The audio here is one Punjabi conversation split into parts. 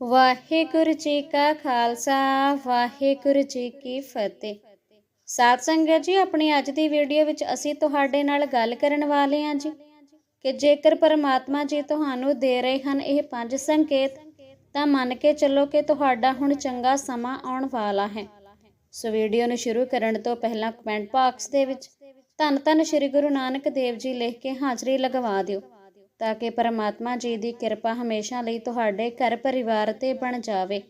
ਵਾਹਿਗੁਰੂ ਜੀ ਕਾ ਖਾਲਸਾ, ਵਾਹਿਗੁਰੂ ਜੀ ਕੀ ਫਤਿਹ। ਸਾਧ ਸੰਗਤ ਜੀ, ਆਪਣੀ ਅੱਜ ਦੀ ਵੀਡੀਓ ਵਿੱਚ ਅਸੀਂ ਤੁਹਾਡੇ ਨਾਲ ਗੱਲ ਕਰਨ ਵਾਲੇ ਹਾਂ ਜੀ ਕਿ ਜੇਕਰ ਪਰਮਾਤਮਾ ਜੀ ਤੁਹਾਨੂੰ ਦੇ ਰਹੇ ਹਨ ਇਹ ਪੰਜ ਸੰਕੇਤ, ਤਾਂ ਮੰਨ ਕੇ ਚੱਲੋ ਕਿ ਤੁਹਾਡਾ ਹੁਣ ਚੰਗਾ ਸਮਾਂ ਆਉਣ ਵਾਲਾ ਹੈ। ਸੋ ਵੀਡੀਓ ਨੂੰ ਸ਼ੁਰੂ ਕਰਨ ਤੋਂ ਪਹਿਲਾਂ ਕਮੈਂਟ ਬਾਕਸ ਦੇ ਵਿੱਚ ਧੰਨ ਧੰਨ ਸ੍ਰੀ ਗੁਰੂ ਨਾਨਕ ਦੇਵ ਜੀ ਲਿਖ ਕੇ ਹਾਜ਼ਰੀ ਲਗਵਾ ਦਿਓ। ਤਾਂ ਕਿ ਪਰਮਾਤਮਾ ਜੀ ਦੀ ਕਿਰਪਾ ਹਮੇਸ਼ਾ ਲਈ ਤੁਹਾਡੇ ਘਰ ਪਰਿਵਾਰ ਤੇ ਬਣ ਜਾਵੇ।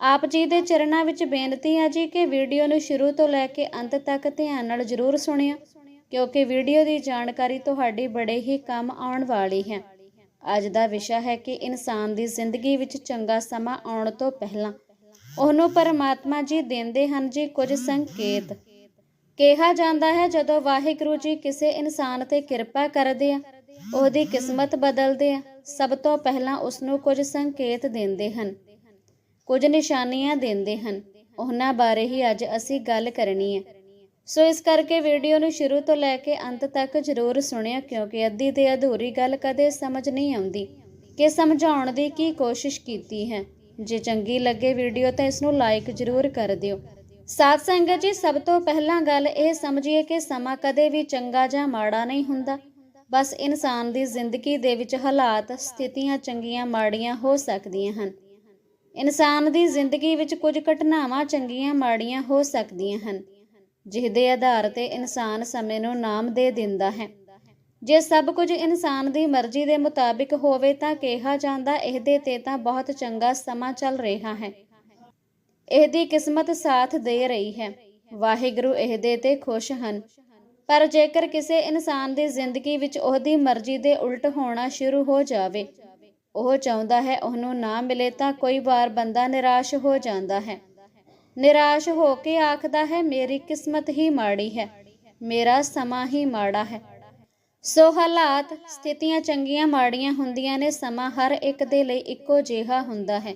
ਆਪ ਜੀ ਦੇ ਚਰਨਾਂ ਵਿੱਚ ਬੇਨਤੀ ਹੈ ਜੀ ਕਿ ਵੀਡੀਓ ਨੂੰ ਸ਼ੁਰੂ ਤੋਂ ਲੈ ਕੇ ਅੰਤ ਤੱਕ ਧਿਆਨ ਨਾਲ ਜ਼ਰੂਰ ਸੁਣਿਓ, ਕਿਉਂਕਿ ਵੀਡੀਓ ਦੀ ਜਾਣਕਾਰੀ ਤੁਹਾਡੀ ਬੜੇ ਹੀ ਕੰਮ ਆਉਣ ਵਾਲੀ ਹੈ। ਅੱਜ ਦਾ ਵਿਸ਼ਾ ਹੈ ਕਿ ਇਨਸਾਨ ਦੀ ਜ਼ਿੰਦਗੀ ਵਿੱਚ ਚੰਗਾ ਸਮਾਂ ਆਉਣ ਤੋਂ ਪਹਿਲਾਂ ਉਹਨੂੰ ਪਰਮਾਤਮਾ ਜੀ ਦਿੰਦੇ ਹਨ ਜੀ ਕੁਝ ਸੰਕੇਤ। ਕਿਹਾ ਜਾਂਦਾ ਹੈ, ਜਦੋਂ ਵਾਹਿਗੁਰੂ ਜੀ ਕਿਸੇ ਇਨਸਾਨ ਤੇ ਕਿਰਪਾ ਕਰਦੇ ਆ ਉਹਦੀ ਕਿਸਮਤ ਬਦਲਦੇ ਆ। ਸਭ ਤੋਂ ਪਹਿਲਾਂ ਉਸ ਨੂੰ ਕੁਝ ਸੰਕੇਤ ਦਿੰਦੇ ਹਨ। ਕੁਝ ਨਿਸ਼ਾਨੀਆਂ ਦਿੰਦੇ ਹਨ। ਉਹਨਾਂ ਬਾਰੇ ਹੀ ਅੱਜ ਅਸੀਂ ਗੱਲ ਕਰਨੀ ਹੈ। ਸੋ ਇਸ ਕਰਕੇ ਵੀਡੀਓ ਨੂੰ ਸ਼ੁਰੂ ਤੋਂ ਲੈ ਕੇ ਅੰਤ ਤੱਕ ਜ਼ਰੂਰ ਸੁਣਿਆ ਕਿਉਂਕਿ ਅੱਧੀ ਤੇ ਅਧੂਰੀ ਗੱਲ ਕਦੇ ਸਮਝ ਨਹੀਂ ਆਉਂਦੀ। ਕਿ ਸਮਝਾਉਣ ਦੀ ਕੀ ਕੋਸ਼ਿਸ਼ ਕੀਤੀ ਹੈ। ਜੇ ਚੰਗੀ ਲੱਗੇ ਵੀਡੀਓ ਤਾਂ ਇਸ ਨੂੰ ਲਾਈਕ ਜ਼ਰੂਰ ਕਰ ਦਿਓ। ਸਾਧ ਸੰਗਤ ਜੀ, ਸਭ ਤੋਂ ਪਹਿਲਾਂ ਗੱਲ ਇਹ ਸਮਝੀਏ ਕਿ ਸਮਾਂ ਕਦੇ ਵੀ ਚੰਗਾ ਜਾਂ ਮਾੜਾ ਨਹੀਂ ਹੁੰਦਾ। ਬਸ ਇਨਸਾਨ ਦੀ ਜ਼ਿੰਦਗੀ ਦੇ ਵਿੱਚ ਹਾਲਾਤ, ਸਥਿਤੀਆਂ ਚੰਗੀਆਂ, ਮਾੜੀਆਂ ਹੋ ਸਕਦੀਆਂ ਹਨ। ਇਨਸਾਨ ਦੀ ਜ਼ਿੰਦਗੀ ਵਿੱਚ ਕੁਝ ਘਟਨਾਵਾਂ ਚੰਗੀਆਂ, ਮਾੜੀਆਂ ਹੋ ਸਕਦੀਆਂ ਹਨ। ਜਿਹਦੇ ਆਧਾਰ ਤੇ ਇਨਸਾਨ ਸਮੇਂ ਨੂੰ ਨਾਮ ਦੇ ਦਿੰਦਾ ਹੈ। ਜੇ ਸਭ ਕੁਝ ਇਨਸਾਨ ਦੀ ਮਰਜ਼ੀ ਦੇ ਮੁਤਾਬਿਕ ਹੋਵੇ ਤਾਂ ਕਿਹਾ ਜਾਂਦਾ ਇਹਦੇ ਤੇ ਤਾਂ ਬਹੁਤ ਚੰਗਾ ਸਮਾਂ ਚੱਲ ਰਿਹਾ ਹੈ। ਇਹਦੀ ਕਿਸਮਤ ਸਾਥ ਦੇ ਰਹੀ ਹੈ। ਵਾਹਿਗੁਰੂ ਇਹਦੇ ਤੇ ਖੁਸ਼ ਹਨ। ਪਰ ਜੇਕਰ ਕਿਸੇ ਇਨਸਾਨ ਦੀ ਜ਼ਿੰਦਗੀ ਵਿੱਚ ਉਹਦੀ ਮਰਜ਼ੀ ਦੇ ਉਲਟ ਹੋਣਾ ਸ਼ੁਰੂ ਹੋ ਜਾਵੇ, ਉਹ ਚਾਹੁੰਦਾ ਹੈ ਉਹਨੂੰ ਨਾ ਮਿਲੇ ਤਾਂ ਕੋਈ ਵਾਰ ਬੰਦਾ ਨਿਰਾਸ਼ ਹੋ ਜਾਂਦਾ ਹੈ। ਨਿਰਾਸ਼ ਹੋ ਕੇ ਆਖਦਾ ਹੈ, ਮੇਰੀ ਕਿਸਮਤ ਹੀ ਮਾੜੀ ਹੈ, ਮੇਰਾ ਸਮਾਂ ਹੀ ਮਾੜਾ ਹੈ। ਸੋ ਹਾਲਾਤ, ਸਥਿਤੀਆਂ ਚੰਗੀਆਂ ਮਾੜੀਆਂ ਹੁੰਦੀਆਂ ਨੇ, ਸਮਾਂ ਹਰ ਇੱਕ ਦੇ ਲਈ ਇੱਕੋ ਜਿਹਾ ਹੁੰਦਾ ਹੈ।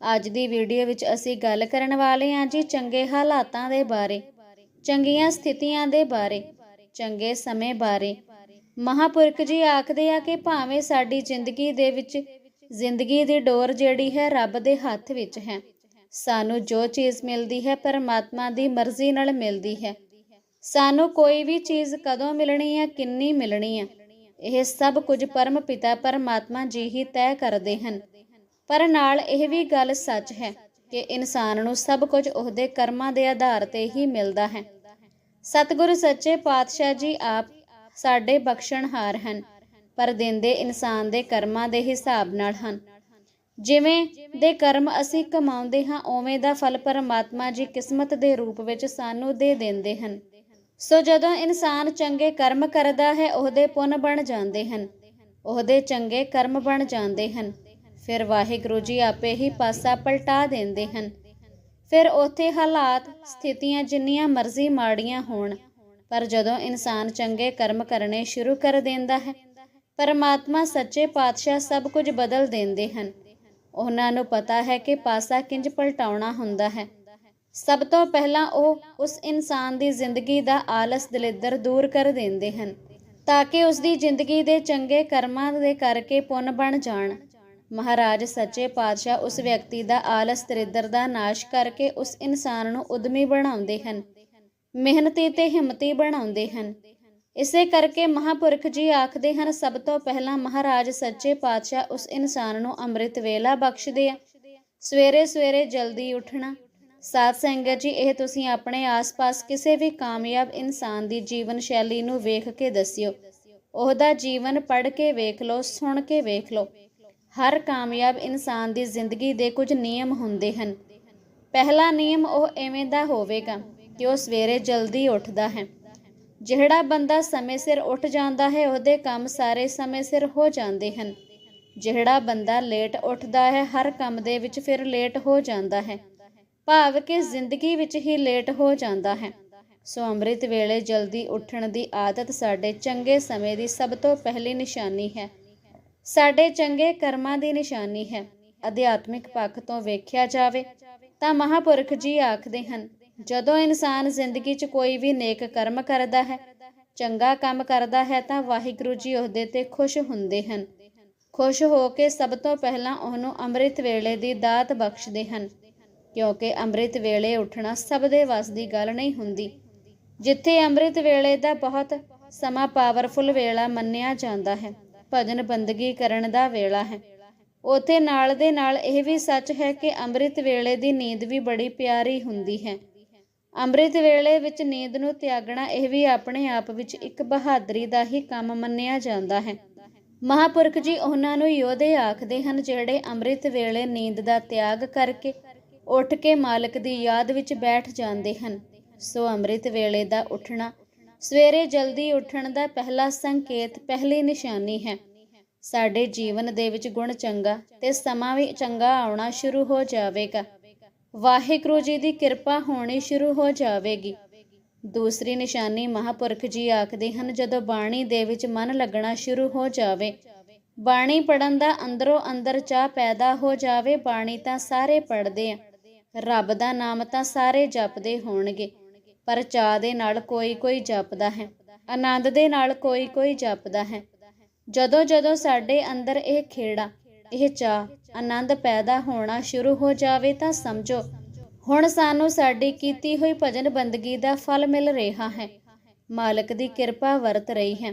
ਅੱਜ ਦੀ ਵੀਡੀਓ ਵਿੱਚ ਅਸੀਂ ਗੱਲ ਕਰਨ ਵਾਲੇ ਹਾਂ ਜੀ ਚੰਗੇ ਹਾਲਾਤਾਂ ਦੇ ਬਾਰੇ। ਚੰਗੀਆਂ ਸਥਿਤੀਆਂ ਦੇ ਬਾਰੇ, ਚੰਗੇ ਸਮੇਂ ਬਾਰੇ। ਮਹਾਪੁਰਖ ਜੀ ਆਖਦੇ ਆ ਕਿ ਭਾਵੇਂ ਸਾਡੀ ਜ਼ਿੰਦਗੀ ਦੇ ਵਿੱਚ, ਜ਼ਿੰਦਗੀ ਦੀ ਡੋਰ ਜਿਹੜੀ ਹੈ ਰੱਬ ਦੇ ਹੱਥ ਵਿੱਚ ਹੈ। ਸਾਨੂੰ ਜੋ ਚੀਜ਼ ਮਿਲਦੀ ਹੈ ਪਰਮਾਤਮਾ ਦੀ ਮਰਜ਼ੀ ਨਾਲ ਮਿਲਦੀ ਹੈ। ਸਾਨੂੰ ਕੋਈ ਵੀ ਚੀਜ਼ ਕਦੋਂ ਮਿਲਣੀ ਹੈ, ਕਿੰਨੀ ਮਿਲਣੀ ਹੈ। ਇਹ ਸਭ ਕੁਝ ਪਰਮ ਪਿਤਾ ਪਰਮਾਤਮਾ ਜੀ ਹੀ ਤੈਅ ਕਰਦੇ ਹਨ। ਪਰ ਨਾਲ ਇਹ ਵੀ ਗੱਲ ਸੱਚ ਹੈ ਕਿ ਇਨਸਾਨ ਨੂੰ ਸਭ ਕੁਝ ਉਹਦੇ ਕਰਮਾਂ ਦੇ ਆਧਾਰ ਤੇ ਹੀ ਮਿਲਦਾ ਹੈ। ਸਤਿਗੁਰੂ ਸੱਚੇ ਪਾਤਸ਼ਾਹ ਜੀ ਆਪ ਸਾਡੇ ਬਖਸ਼ਣਹਾਰ ਹਨ, ਪਰ ਦਿੰਦੇ ਇਨਸਾਨ ਦੇ ਕਰਮਾਂ ਦੇ ਹਿਸਾਬ ਨਾਲ ਹਨ। ਜਿਵੇਂ ਦੇ ਕਰਮ ਅਸੀਂ ਕਮਾਉਂਦੇ ਹਾਂ, ਉਵੇਂ ਦਾ ਫਲ ਪਰਮਾਤਮਾ ਜੀ ਕਿਸਮਤ ਦੇ ਰੂਪ ਵਿੱਚ ਸਾਨੂੰ ਦੇ ਦਿੰਦੇ ਹਨ। ਸੋ ਜਦੋਂ ਇਨਸਾਨ ਚੰਗੇ ਕਰਮ ਕਰਦਾ ਹੈ, ਉਹਦੇ ਪੁੰਨ ਬਣ ਜਾਂਦੇ ਹਨ, ਉਹਦੇ ਚੰਗੇ ਕਰਮ ਬਣ ਜਾਂਦੇ ਹਨ। ਫਿਰ ਵਾਹਿਗੁਰੂ ਜੀ ਆਪੇ ਹੀ ਪਾਸਾ ਪਲਟਾ ਦਿੰਦੇ ਹਨ। ਫਿਰ ਉੱਥੇ ਹਾਲਾਤ, ਸਥਿਤੀਆਂ ਜਿੰਨੀਆਂ ਮਰਜ਼ੀ ਮਾੜੀਆਂ ਹੋਣ, ਪਰ ਜਦੋਂ ਇਨਸਾਨ ਚੰਗੇ ਕਰਮ ਕਰਨੇ ਸ਼ੁਰੂ ਕਰ ਦਿੰਦਾ ਹੈ, ਪਰਮਾਤਮਾ ਸੱਚੇ ਪਾਤਸ਼ਾਹ ਸਭ ਕੁਝ ਬਦਲ ਦਿੰਦੇ ਹਨ। ਉਹਨਾਂ ਨੂੰ ਪਤਾ ਹੈ ਕਿ ਪਾਸਾ ਕਿੰਜ ਪਲਟਾਉਣਾ ਹੁੰਦਾ ਹੈ। ਸਭ ਤੋਂ ਪਹਿਲਾਂ ਉਹ ਉਸ ਇਨਸਾਨ ਦੀ ਜ਼ਿੰਦਗੀ ਦਾ ਆਲਸ ਦਲਿੱਦਰ ਦੂਰ ਕਰ ਦਿੰਦੇ ਹਨ, ਤਾਂ ਕਿ ਉਸ ਦੀ ਜ਼ਿੰਦਗੀ ਦੇ ਚੰਗੇ ਕਰਮਾਂ ਦੇ ਕਰਕੇ ਪੁੰਨ ਬਣ ਜਾਣ। ਮਹਾਰਾਜ ਸੱਚੇ ਪਾਤਸ਼ਾਹ ਉਸ ਵਿਅਕਤੀ ਦਾ ਆਲਸ ਦਰਿਦਰ ਦਾ ਨਾਸ਼ ਕਰਕੇ ਉਸ ਇਨਸਾਨ ਨੂੰ ਉਦਮੀ ਬਣਾਉਂਦੇ ਹਨ, ਮਿਹਨਤੀ ਤੇ ਹਿੰਮਤੀ ਬਣਾਉਂਦੇ ਹਨ। ਇਸੇ ਕਰਕੇ ਮਹਾਪੁਰਖ ਜੀ ਆਖਦੇ ਹਨ, ਸਭ ਤੋਂ ਪਹਿਲਾਂ ਮਹਾਰਾਜ ਸੱਚੇ ਪਾਤਸ਼ਾਹ ਉਸ ਇਨਸਾਨ ਨੂੰ ਅੰਮ੍ਰਿਤ ਵੇਲਾ ਬਖਸ਼ਦੇ ਆ। ਸਵੇਰੇ ਸਵੇਰੇ ਜਲਦੀ ਉੱਠਣਾ। ਸਾਧ ਸੰਗਤ ਜੀ, ਇਹ ਤੁਸੀਂ ਆਪਣੇ ਆਸ-ਪਾਸ ਕਿਸੇ ਵੀ ਕਾਮਯਾਬ ਇਨਸਾਨ ਦੀ ਜੀਵਨ ਸ਼ੈਲੀ ਨੂੰ ਵੇਖ ਕੇ ਦੱਸਿਓ। ਉਹਦਾ ਜੀਵਨ ਪੜ੍ਹ ਕੇ ਵੇਖ ਲਓ, ਸੁਣ ਕੇ ਵੇਖ ਲਓ। ਹਰ ਕਾਮਯਾਬ ਇਨਸਾਨ ਦੀ ਜ਼ਿੰਦਗੀ ਦੇ ਕੁਝ ਨਿਯਮ ਹੁੰਦੇ ਹਨ। ਪਹਿਲਾ ਨਿਯਮ ਉਹ ਐਵੇਂ ਦਾ ਹੋਵੇਗਾ ਕਿ ਉਹ ਸਵੇਰੇ ਜਲਦੀ ਉੱਠਦਾ ਹੈ। ਜਿਹੜਾ ਬੰਦਾ ਸਮੇਂ ਸਿਰ ਉੱਠ ਜਾਂਦਾ ਹੈ, ਉਹਦੇ ਕੰਮ ਸਾਰੇ ਸਮੇਂ ਸਿਰ ਹੋ ਜਾਂਦੇ ਹਨ। ਜਿਹੜਾ ਬੰਦਾ ਲੇਟ ਉੱਠਦਾ ਹੈ, ਹਰ ਕੰਮ ਦੇ ਵਿੱਚ ਫਿਰ ਲੇਟ ਹੋ ਜਾਂਦਾ ਹੈ। ਭਾਵ ਕਿ ਜ਼ਿੰਦਗੀ ਵਿੱਚ ਹੀ ਲੇਟ ਹੋ ਜਾਂਦਾ ਹੈ। ਸੋ ਅੰਮ੍ਰਿਤ ਵੇਲੇ ਜਲਦੀ ਉੱਠਣ ਦੀ ਆਦਤ ਸਾਡੇ ਚੰਗੇ ਸਮੇਂ ਦੀ ਸਭ ਤੋਂ ਪਹਿਲੀ ਨਿਸ਼ਾਨੀ ਹੈ। ਸਾਡੇ ਚੰਗੇ ਕਰਮਾਂ ਦੀ ਨਿਸ਼ਾਨੀ ਹੈ। ਅਧਿਆਤਮਿਕ ਪੱਖ ਤੋਂ ਵੇਖਿਆ ਜਾਵੇ ਤਾਂ ਮਹਾਪੁਰਖ ਜੀ ਆਖਦੇ ਹਨ, ਜਦੋਂ ਇਨਸਾਨ ਜ਼ਿੰਦਗੀ 'ਚ ਕੋਈ ਵੀ ਨੇਕ ਕਰਮ ਕਰਦਾ ਹੈ, ਚੰਗਾ ਕੰਮ ਕਰਦਾ ਹੈ ਤਾਂ ਵਾਹਿਗੁਰੂ ਜੀ ਉਹਦੇ ਤੇ ਖੁਸ਼ ਹੁੰਦੇ ਹਨ। ਖੁਸ਼ ਹੋ ਕੇ ਸਭ ਤੋਂ ਪਹਿਲਾਂ ਉਹਨੂੰ ਅੰਮ੍ਰਿਤ ਵੇਲੇ ਦੀ ਦਾਤ ਬਖਸ਼ਦੇ ਹਨ, ਕਿਉਂਕਿ ਅੰਮ੍ਰਿਤ ਵੇਲੇ ਉੱਠਣਾ ਸਭ ਦੇ ਵੱਸ ਦੀ ਗੱਲ ਨਹੀਂ ਹੁੰਦੀ। ਜਿੱਥੇ ਅੰਮ੍ਰਿਤ ਵੇਲੇ ਦਾ ਬਹੁਤ ਸਮਾਂ ਪਾਵਰਫੁਲ ਵੇਲਾ ਮੰਨਿਆ ਜਾਂਦਾ ਹੈ ਭਜਨ ਬੰਦਗੀ ਕਰਨ ਦਾ ਵੇਲਾ ਹੈ। ਉਥੇ ਨਾਲ ਦੇ ਨਾਲ ਇਹ ਵੀ ਸੱਚ ਹੈ ਕਿ ਅੰਮ੍ਰਿਤ ਵੇਲੇ ਦੀ ਨੀਂਦ ਵੀ ਬੜੀ ਪਿਆਰੀ ਹੁੰਦੀ ਹੈ। ਅੰਮ੍ਰਿਤ ਵੇਲੇ ਵਿੱਚ ਨੀਂਦ ਨੂੰ ਤਿਆਗਣਾ ਇਹ ਵੀ ਆਪਣੇ ਆਪ ਵਿੱਚ ਇੱਕ ਬਹਾਦਰੀ ਦਾ ਹੀ ਕੰਮ ਮੰਨਿਆ ਜਾਂਦਾ ਹੈ। ਮਹਾਪੁਰਖ ਜੀ ਉਹਨਾਂ ਨੂੰ ਯੋਧੇ ਆਖਦੇ ਹਨ, ਜਿਹੜੇ ਅੰਮ੍ਰਿਤ ਵੇਲੇ ਨੀਂਦ ਦਾ ਤਿਆਗ ਕਰਕੇ ਉੱਠ ਕੇ ਮਾਲਕ ਦੀ ਯਾਦ ਵਿੱਚ ਬੈਠ ਜਾਂਦੇ ਹਨ, ਸੋ ਅੰਮ੍ਰਿਤ ਵੇਲੇ ਦਾ ਉੱਠਣਾ ਸਵੇਰੇ ਜਲਦੀ ਉੱਠਣ ਦਾ ਪਹਿਲਾ ਸੰਕੇਤ, ਪਹਿਲੀ ਨਿਸ਼ਾਨੀ ਹੈ। ਸਾਡੇ ਜੀਵਨ ਦੇ ਵਿੱਚ ਗੁਣ ਚੰਗਾ ਤੇ ਸਮਾਂ ਵੀ ਚੰਗਾ ਆਉਣਾ ਸ਼ੁਰੂ ਹੋ ਜਾਵੇਗਾ। ਵਾਹਿਗੁਰੂ ਜੀ ਦੀ ਕਿਰਪਾ ਹੋਣੀ ਸ਼ੁਰੂ ਹੋ ਜਾਵੇਗੀ। ਦੂਸਰੀ ਨਿਸ਼ਾਨੀ ਮਹਾਪੁਰਖ ਜੀ ਆਖਦੇ ਹਨ, ਜਦੋਂ ਬਾਣੀ ਦੇ ਵਿੱਚ ਮਨ ਲੱਗਣਾ ਸ਼ੁਰੂ ਹੋ ਜਾਵੇ, ਬਾਣੀ ਪੜਨ ਦਾ ਅੰਦਰੋਂ ਅੰਦਰ ਚਾਹ ਪੈਦਾ ਹੋ ਜਾਵੇ, ਬਾਣੀ ਤਾਂ ਸਾਰੇ ਪੜਦੇ ਆ। ਰੱਬ ਦਾ ਨਾਮ ਤਾਂ ਸਾਰੇ ਜਪਦੇ ਹੋਣਗੇ। ਪਰ ਚਾਹ ਦੇ ਨਾਲ ਕੋਈ ਕੋਈ ਜਪਦਾ ਹੈ। ਆਨੰਦ ਦੇ ਨਾਲ ਕੋਈ ਕੋਈ ਜਪਦਾ ਹੈ। ਜਦੋਂ ਜਦੋਂ ਸਾਡੇ ਅੰਦਰ ਇਹ ਖੇੜਾ, ਇਹ ਚਾਹ ਆਨੰਦ ਪੈਦਾ ਹੋਣਾ ਸ਼ੁਰੂ ਹੋ ਜਾਵੇ ਤਾਂ ਸਮਝੋ, ਹੁਣ ਸਾਨੂੰ ਸਾਡੀ ਕੀਤੀ ਹੋਈ ਭਜਨ ਬੰਦਗੀ ਦਾ ਫਲ ਮਿਲ ਰਿਹਾ ਹੈ। ਮਾਲਕ ਦੀ ਕਿਰਪਾ ਵਰਤ ਰਹੀ ਹੈ।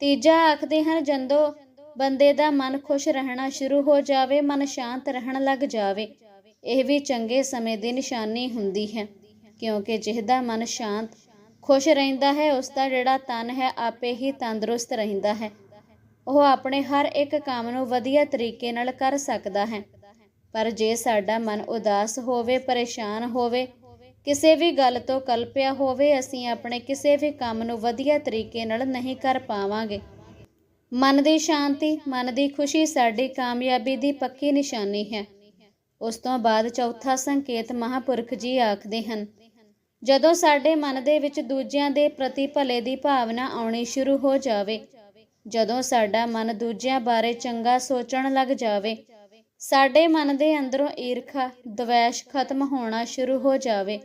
ਤੀਜਾ ਆਖਦੇ ਹਨ, ਜਦੋਂ, ਬੰਦੇ ਦਾ ਮਨ ਖੁਸ਼ ਰਹਿਣਾ ਸ਼ੁਰੂ ਹੋ ਜਾਵੇ, ਮਨ ਸ਼ਾਂਤ ਰਹਿਣ ਲੱਗ ਜਾਵੇ। ਇਹ ਵੀ ਚੰਗੇ ਸਮੇਂ ਦੀ ਨਿਸ਼ਾਨੀ ਹੁੰਦੀ ਹੈ। ਕਿਉਂਕਿ ਜਿਹਦਾ ਮਨ ਸ਼ਾਂਤ, ਖੁਸ਼ ਰਹਿੰਦਾ ਹੈ ਉਸ ਦਾ ਜਿਹੜਾ ਤਨ ਹੈ, ਆਪੇ ਹੀ ਤੰਦਰੁਸਤ ਰਹਿੰਦਾ ਹੈ। ਉਹ ਆਪਣੇ ਹਰ ਇੱਕ ਕੰਮ ਨੂੰ ਵਧੀਆ ਤਰੀਕੇ ਨਾਲ ਕਰ ਸਕਦਾ ਹੈ। ਪਰ ਜੇ ਸਾਡਾ ਮਨ ਉਦਾਸ ਹੋਵੇ, ਪਰੇਸ਼ਾਨ ਹੋਵੇ, ਕਿਸੇ ਵੀ ਗੱਲ ਤੋਂ ਕਲਪਿਆ ਹੋਵੇ, ਅਸੀਂ ਆਪਣੇ ਕਿਸੇ ਵੀ ਕੰਮ ਨੂੰ ਵਧੀਆ ਤਰੀਕੇ ਨਾਲ ਨਹੀਂ ਕਰ ਪਾਵਾਂਗੇ। ਮਨ ਦੀ ਸ਼ਾਂਤੀ, ਮਨ ਦੀ ਖੁਸ਼ੀ ਸਾਡੀ ਕਾਮਯਾਬੀ ਦੀ ਪੱਕੀ ਨਿਸ਼ਾਨੀ ਹੈ। ਉਸ ਤੋਂ ਬਾਅਦ ਚੌਥਾ ਸੰਕੇਤ ਮਹਾਪੁਰਖ ਜੀ ਆਖਦੇ ਹਨ ਜਦੋਂ ਸਾਡੇ ਮਨ ਦੇ ਵਿੱਚ ਦੂਜਿਆਂ ਦੇ ਪ੍ਰਤੀ ਭਲੇ ਦੀ ਭਾਵਨਾ ਆਉਣੀ ਸ਼ੁਰੂ ਹੋ ਜਾਵੇ, ਜਦੋਂ ਸਾਡਾ ਮਨ ਦੂਜਿਆਂ ਬਾਰੇ ਚੰਗਾ ਸੋਚਣ ਲੱਗ ਜਾਵੇ, ਸਾਡੇ ਮਨ ਦੇ ਅੰਦਰੋਂ ਈਰਖਾ, ਦਵੈਸ਼ ਖਤਮ ਹੋਣਾ ਸ਼ੁਰੂ ਹੋ ਜਾਵੇ।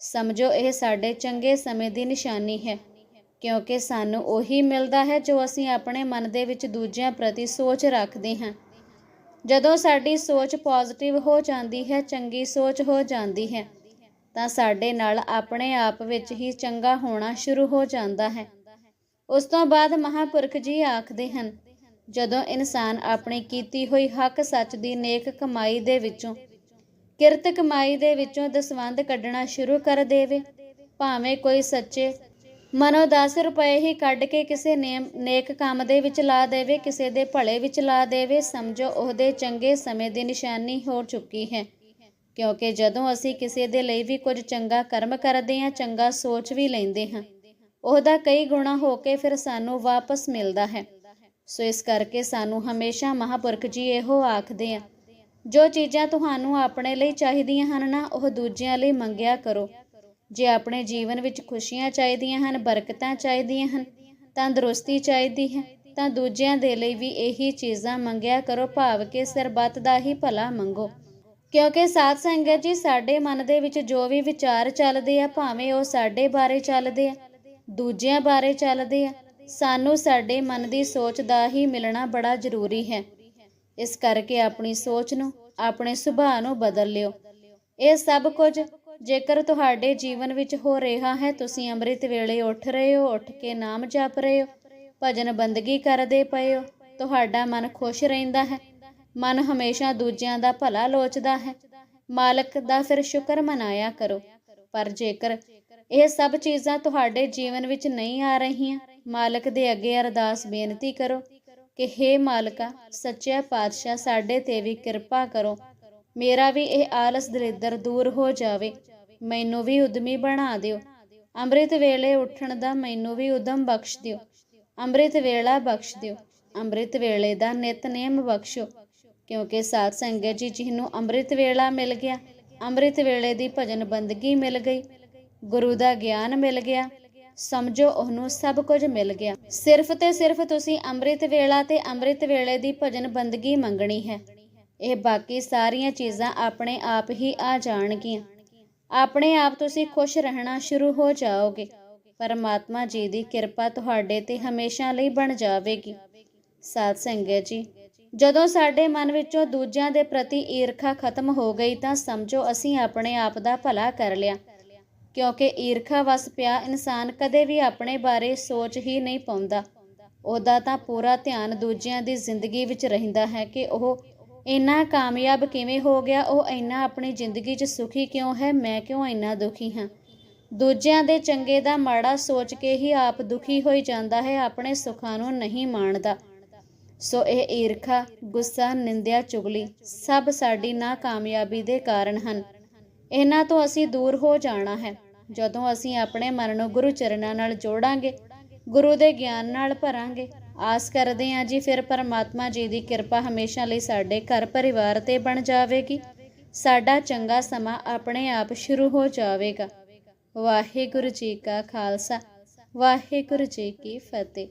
ਸਮਝੋ, ਇਹ ਸਾਡੇ ਚੰਗੇ ਸਮੇਂ ਦੀ ਨਿਸ਼ਾਨੀ ਹੈ, ਕਿਉਂਕਿ ਸਾਨੂੰ ਉਹੀ ਮਿਲਦਾ ਹੈ ਜੋ ਅਸੀਂ ਆਪਣੇ ਮਨ ਦੇ ਵਿੱਚ ਦੂਜਿਆਂ ਪ੍ਰਤੀ ਸੋਚ ਰੱਖਦੇ ਹਾਂ। ਜਦੋਂ ਸਾਡੀ ਸੋਚ ਪੋਜ਼ਿਟਿਵ ਹੋ ਜਾਂਦੀ ਹੈ, ਚੰਗੀ ਸੋਚ ਹੋ ਜਾਂਦੀ ਹੈ ਤਾਂ ਸਾਡੇ ਨਾਲ ਆਪਣੇ ਆਪ ਵਿੱਚ ਹੀ ਚੰਗਾ ਹੋਣਾ ਸ਼ੁਰੂ ਹੋ ਜਾਂਦਾ ਹੈ। ਉਸ ਤੋਂ ਬਾਅਦ ਮਹਾਪੁਰਖ ਜੀ ਆਖਦੇ ਹਨ, ਜਦੋਂ ਇਨਸਾਨ ਆਪਣੀ ਕੀਤੀ ਹੋਈ ਹੱਕ ਸੱਚ ਦੀ ਨੇਕ ਕਮਾਈ ਦੇ ਵਿੱਚੋਂ, ਕਿਰਤ ਕਮਾਈ ਦੇ ਵਿੱਚੋਂ ਦਸਵੰਧ ਕੱਢਣਾ ਸ਼ੁਰੂ ਕਰ ਦੇਵੇ, ਭਾਵੇਂ ਕੋਈ ਸੱਚੇ ਮਨੋ 10 ਰੁਪਏ ਹੀ ਕੱਢ ਕੇ ਕਿਸੇ ਨੇਕ ਕੰਮ ਦੇ ਵਿੱਚ ਲਾ ਦੇਵੇ, ਕਿਸੇ ਦੇ ਭਲੇ ਵਿੱਚ ਲਾ ਦੇਵੇ, ਸਮਝੋ ਉਹਦੇ ਚੰਗੇ ਸਮੇਂ ਦੀ ਨਿਸ਼ਾਨੀ ਹੋ ਚੁੱਕੀ ਹੈ। ਕਿਉਂਕਿ ਜਦੋਂ ਅਸੀਂ ਕਿਸੇ ਦੇ ਲਈ ਵੀ ਕੁਝ ਚੰਗਾ ਕਰਮ ਕਰਦੇ ਹਾਂ, ਚੰਗਾ ਸੋਚ ਵੀ ਲੈਂਦੇ ਹਾਂ, ਉਹਦਾ ਕਈ ਗੁਣਾ ਹੋ ਕੇ ਫਿਰ ਸਾਨੂੰ ਵਾਪਸ ਮਿਲਦਾ ਹੈ। ਸੋ ਇਸ ਕਰਕੇ ਸਾਨੂੰ ਹਮੇਸ਼ਾ ਮਹਾਪੁਰਖ ਜੀ ਇਹੋ ਆਖਦੇ ਆ, ਜੋ ਚੀਜ਼ਾਂ ਤੁਹਾਨੂੰ ਆਪਣੇ ਲਈ ਚਾਹੀਦੀਆਂ ਹਨ ਨਾ, ਉਹ ਦੂਜਿਆਂ ਲਈ ਮੰਗਿਆ ਕਰੋ। ਜੇ ਆਪਣੇ ਜੀਵਨ ਵਿੱਚ ਖੁਸ਼ੀਆਂ ਚਾਹੀਦੀਆਂ ਹਨ, ਬਰਕਤਾਂ ਚਾਹੀਦੀਆਂ ਹਨ ਤੰਦਰੁਸਤੀ ਚਾਹੀਦੀ ਹੈ, ਤਾਂ ਦੂਜਿਆਂ ਦੇ ਲਈ ਵੀ ਇਹੀ ਚੀਜ਼ਾਂ ਮੰਗਿਆ ਕਰੋ, ਭਾਵ ਕਿ ਸਰਬੱਤ ਦਾ ਹੀ ਭਲਾ ਮੰਗੋ। ਕਿਉਂਕਿ ਸਾਧ ਸੰਗਤ ਜੀ, ਸਾਡੇ ਮਨ ਦੇ ਵਿੱਚ ਜੋ ਵੀ ਵਿਚਾਰ ਚੱਲਦੇ ਆ, ਭਾਵੇਂ ਉਹ ਸਾਡੇ ਬਾਰੇ ਚੱਲਦੇ ਆ, ਦੂਜਿਆਂ ਬਾਰੇ ਚੱਲਦੇ ਆ, ਸਾਨੂੰ ਸਾਡੇ ਮਨ ਦੀ ਸੋਚ ਦਾ ਹੀ ਮਿਲਣਾ ਬੜਾ ਜ਼ਰੂਰੀ ਹੈ। ਇਸ ਕਰਕੇ ਆਪਣੀ ਸੋਚ ਨੂੰ, ਆਪਣੇ ਸੁਭਾਅ ਨੂੰ ਬਦਲ ਲਿਓ। ਇਹ ਸਭ ਕੁਝ ਜੇਕਰ ਤੁਹਾਡੇ ਜੀਵਨ ਵਿੱਚ ਹੋ ਰਿਹਾ ਹੈ, ਤੁਸੀਂ ਅੰਮ੍ਰਿਤ ਵੇਲੇ ਉੱਠ ਰਹੇ ਹੋ, ਉੱਠ ਕੇ ਨਾਮ ਜਪ ਰਹੇ ਹੋ, ਭਜਨ ਬੰਦਗੀ ਕਰਦੇ ਪਏ ਹੋ, ਤੁਹਾਡਾ ਮਨ ਖੁਸ਼ ਰਹਿੰਦਾ ਹੈ। ਮਨ ਹਮੇਸ਼ਾ ਦੂਜਿਆਂ ਦਾ ਭਲਾ ਲੋਚਦਾ ਹੈ। ਮਾਲਕ ਦਾ ਫਿਰ ਸ਼ੁਕਰ ਮਨਾਇਆ ਕਰੋ। ਪਰ ਜੇਕਰ ਇਹ ਸਭ ਚੀਜ਼ਾਂ ਤੁਹਾਡੇ ਜੀਵਨ ਵਿੱਚ ਨਹੀਂ ਆ ਰਹੀਆਂ, ਮਾਲਕ ਦੇ ਅੱਗੇ ਅਰਦਾਸ ਬੇਨਤੀ ਕਰੋ ਕਿ हे ਮਾਲਕਾ ਸੱਚਿਆ ਪਾਤਸ਼ਾਹ ਸਾਡੇ ਤੇ ਵੀ ਕਿਰਪਾ ਕਰੋ। ਮੇਰਾ ਵੀ ਇਹ ਆਲਸ ਦਲਿੱਦਰ ਦੂਰ ਹੋ ਜਾਵੇ। ਮੈਨੂੰ ਵੀ ਉਦਮੀ ਬਣਾ ਦਿਓ। ਅੰਮ੍ਰਿਤ ਵੇਲੇ ਉੱਠਣ ਦਾ ਮੈਨੂੰ ਵੀ ਉਦਮ ਬਖਸ਼ ਦਿਓ। ਅੰਮ੍ਰਿਤ ਵੇਲਾ ਬਖਸ਼ ਦਿਓ। ਅੰਮ੍ਰਿਤ ਵੇਲੇ ਦਾ ਨਿਤਨੇਮ ਬਖਸ਼ੋ। ਕਿਉਂਕਿ ਸਾਧ ਸੰਗਤ ਜੀ, ਜਿਹਨੂੰ ਅੰਮ੍ਰਿਤ ਵੇਲਾ ਮਿਲ ਗਿਆ, ਅੰਮ੍ਰਿਤ ਵੇਲੇ ਦੀ ਭਜਨ ਬੰਦਗੀ ਮਿਲ ਗਈ, ਗੁਰੂ ਦਾ ਗਿਆਨ ਮਿਲ ਗਿਆ, ਸਮਝੋ ਉਹਨੂੰ ਸਭ ਕੁਝ ਮਿਲ ਗਿਆ। ਸਿਰਫ ਤੇ ਸਿਰਫ ਤੁਸੀਂ ਅੰਮ੍ਰਿਤ ਵੇਲਾ ਤੇ ਅੰਮ੍ਰਿਤ ਵੇਲੇ ਦੀ ਭਜਨ ਬੰਦਗੀ ਮੰਗਣੀ ਹੈ। ਇਹ ਬਾਕੀ ਸਾਰੀਆਂ ਚੀਜ਼ਾਂ ਆਪਣੇ ਆਪ ਹੀ ਆ ਜਾਣਗੀਆਂ। ਆਪਣੇ ਆਪ ਤੁਸੀਂ ਖੁਸ਼ ਰਹਿਣਾ ਸ਼ੁਰੂ ਹੋ ਜਾਓਗੇ। ਪਰਮਾਤਮਾ ਜੀ ਦੀ ਕਿਰਪਾ ਤੁਹਾਡੇ ਤੇ ਹਮੇਸ਼ਾ ਲਈ ਬਣ ਜਾਵੇਗੀ। ਸਾਧ ਸੰਗਤ ਜੀ ਜਦੋਂ ਸਾਡੇ ਮਨ ਵਿੱਚੋਂ ਦੂਜਿਆਂ ਦੇ ਪ੍ਰਤੀ ਈਰਖਾ ਖਤਮ ਹੋ ਗਈ ਤਾਂ ਸਮਝੋ ਅਸੀਂ ਆਪਣੇ ਆਪ ਦਾ ਭਲਾ ਕਰ ਲਿਆ। ਕਿਉਂਕਿ ਈਰਖਾ ਵਸ ਪਿਆ ਇਨਸਾਨ ਕਦੇ ਵੀ ਆਪਣੇ ਬਾਰੇ ਸੋਚ ਹੀ ਨਹੀਂ ਪਾਉਂਦਾ। ਉਹਦਾ ਤਾਂ ਪੂਰਾ ਧਿਆਨ ਦੂਜਿਆਂ ਦੀ ਜ਼ਿੰਦਗੀ ਵਿੱਚ ਰਹਿੰਦਾ ਹੈ ਕਿ ਉਹ ਇੰਨਾ ਕਾਮਯਾਬ ਕਿਵੇਂ ਹੋ ਗਿਆ, ਉਹ ਇੰਨਾ ਆਪਣੀ ਜ਼ਿੰਦਗੀ 'ਚ ਸੁਖੀ ਕਿਉਂ ਹੈ, ਮੈਂ ਕਿਉਂ ਇੰਨਾ ਦੁਖੀ ਹਾਂ? ਦੂਜਿਆਂ ਦੇ ਚੰਗੇ ਦਾ ਮਾੜਾ ਸੋਚ ਕੇ ਹੀ ਆਪ ਦੁਖੀ ਹੋਈ ਜਾਂਦਾ ਹੈ, ਆਪਣੇ ਸੁੱਖਾਂ ਨੂੰ ਨਹੀਂ ਮਾਣਦਾ। ਸੋ ਇਹ ਈਰਖਾ, ਗੁੱਸਾ, ਨਿੰਦਿਆ, ਚੁਗਲੀ ਸਭ ਸਾਡੀ ਨਾਕਾਮਯਾਬੀ ਦੇ ਕਾਰਨ ਹਨ। ਇਹਨਾਂ ਤੋਂ ਅਸੀਂ ਦੂਰ ਹੋ ਜਾਣਾ ਹੈ। ਜਦੋਂ ਅਸੀਂ ਆਪਣੇ ਮਨ ਨੂੰ ਗੁਰੂ ਚਰਨਾਂ ਨਾਲ ਜੋੜਾਂਗੇ, ਗੁਰੂ ਦੇ ਗਿਆਨ ਨਾਲ ਭਰਾਂਗੇ, ਆਸ ਕਰਦੇ ਹਾਂ ਜੀ ਫਿਰ ਪਰਮਾਤਮਾ ਜੀ ਦੀ ਕਿਰਪਾ ਹਮੇਸ਼ਾ ਲਈ ਸਾਡੇ ਘਰ ਪਰਿਵਾਰ ਤੇ ਬਣ ਜਾਵੇਗੀ। ਸਾਡਾ ਚੰਗਾ ਸਮਾਂ ਆਪਣੇ ਆਪ ਸ਼ੁਰੂ ਹੋ ਜਾਵੇਗਾ। ਵਾਹਿਗੁਰੂ ਜੀ ਕਾ ਖਾਲਸਾ, ਵਾਹਿਗੁਰੂ ਜੀ ਕੀ ਫਤਿਹ।